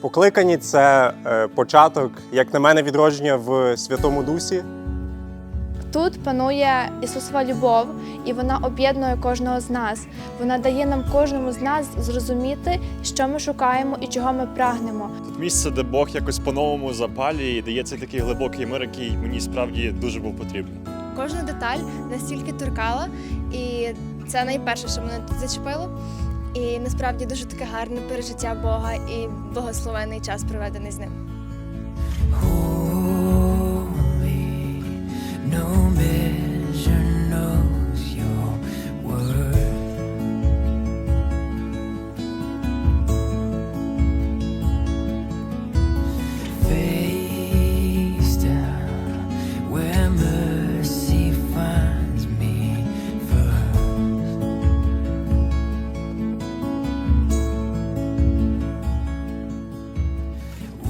Покликані це е, початок, як на мене, відродження в Святому Дусі. Тут панує Ісусова любов, і вона об'єднує кожного з нас. Вона дає нам кожному з нас зрозуміти, що ми шукаємо і чого ми прагнемо. Тут місце, де Бог якось по-новому запалює і дає цей такий глибокий мир, який мені справді дуже був потрібний. Кожна деталь настільки торкала, і це найперше, що мене тут зачепило. І насправді дуже таке гарне пережиття Бога і благословений час проведений з ним. Holy, no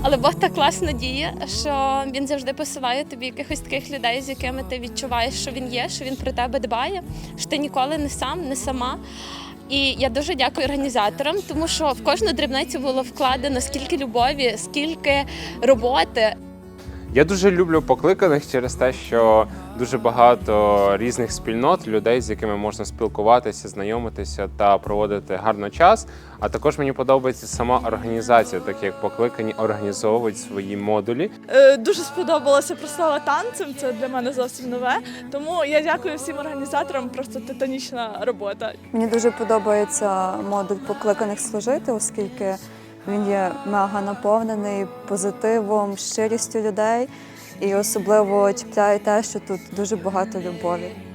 Але Бог так класно діє, що він завжди посилає тобі якихось таких людей, з якими ти відчуваєш, що він є, що він про тебе дбає, що ти ніколи не сам, не сама. І я дуже дякую організаторам, тому що в кожну дрібницю було вкладено скільки любові, скільки роботи. Я дуже люблю покликаних через те, що дуже багато різних спільнот, людей, з якими можна спілкуватися, знайомитися та проводити гарно час. А також мені подобається сама організація, так як покликані організовують свої модулі. Е, Дуже сподобалася прослава танцем. Це для мене зовсім нове. Тому я дякую всім організаторам. Просто титанічна робота. Мені дуже подобається модуль покликаних служити, оскільки він є мега наповнений позитивом, щирістю людей. І особливо чіпляє те, що тут дуже багато любові.